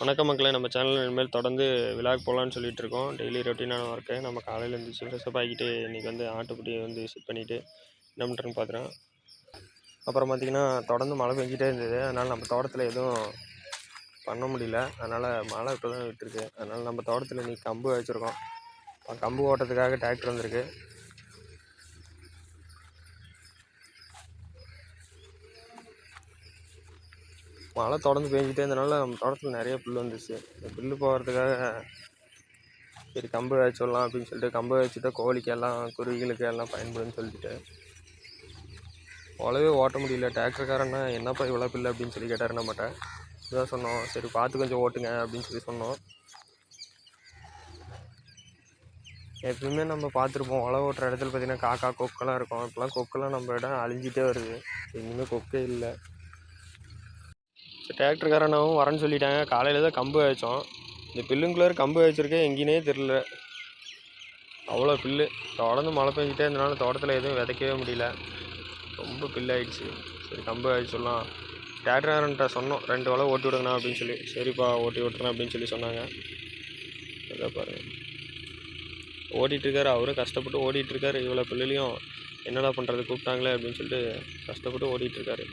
வணக்கம் மக்களை. நம்ம சேனலில் இனிமேல் தொடர்ந்து விழாக்கு போகலான்னு சொல்லிட்டு இருக்கோம். டெய்லி ரொட்டீனான ஒர்க்கு நம்ம காலையில் எழுந்திரிச்சு ஃப்ரெஷ்அப் ஆகிட்டு இன்றைக்கி வந்து ஆட்டுக்குட்டியை வந்து விசிட் பண்ணிவிட்டு என்ன பண்ணுறேன்னு பார்க்குறேன் அப்புறம் பார்த்திங்கன்னா தொடர்ந்து மழை பெஞ்சிட்டே இருந்தது. அதனால் நம்ம தோட்டத்தில் எதுவும் பண்ண முடியல. அதனால் மழை இப்போ தான் விட்டுருக்கு. அதனால் நம்ம தோட்டத்தில் இன்றைக்கி கம்பு வச்சுருக்கோம். கம்பு ஓட்டுறதுக்காக டிராக்டர் வந்திருக்கு. மழை தொடர்ந்து பெஞ்சிட்டே இருந்தனால நம்ம தோட்டத்தில் நிறைய புல் வந்துச்சு இந்த புல்லு போகிறதுக்காக சரி கம்பு வச்சிடலாம் அப்படின்னு சொல்லிட்டு கம்பு வச்சுட்டா கோழிக்கு எல்லாம் குருவிகளுக்கு எல்லாம் பயன்படும்னு சொல்லிட்டு உழவே ஓட்ட முடியல. டிராக்டர்காரன்னா என்னப்பா இவ்வளோ பில்லு அப்படின்னு சொல்லி கேட்டார் நம்மகிட்ட. இதான் சொன்னோம். சரி பார்த்து கொஞ்சம் ஓட்டுங்க அப்படின்னு சொல்லி சொன்னோம். எப்பயுமே நம்ம பார்த்துருப்போம். உழவு ஓட்டுற இடத்துல பார்த்தீங்கன்னா காக்கா கொக்கெல்லாம் இருக்கும். இப்போலாம் கொக்கெல்லாம் நம்ம இடம் அழிஞ்சிட்டே வருது. இனிமேல் கொக்கே இல்லை. டிராக்டர்காரனாவும் வரேன்னு சொல்லிட்டாங்க. காலையில் தான் கம்பு வச்சோம் இந்த பில்லுங்குள்ளார கம்பு வச்சிருக்கேன் எங்கேனே தெரில அவ்வளோ பில்லு. தொடர்ந்து மழை பெஞ்சிட்டே இருந்தனால தோட்டத்தில் எதுவும் விதைக்கவே முடியல. ரொம்ப பில்லாயிடுச்சு சரி கம்பு வச்சிடலாம் டிராக்டர்காரன்ட்ட சொன்னோம் ரெண்டு வலை ஓட்டி விடுங்கண்ணா அப்படின்னு சொல்லி. சரிப்பா ஓட்டி விட்டுறேன் அப்படின்னு சொல்லி சொன்னாங்க. இதை பாருங்கள் ஓடிட்டுருக்காரு அவரும் கஷ்டப்பட்டு ஓடிட்டுருக்காரு இவ்வளோ பிள்ளைலையும் என்னடா பண்ணுறது கூப்பிட்டாங்களே அப்படின்னு சொல்லிட்டு கஷ்டப்பட்டு ஓடிட்டுருக்காரு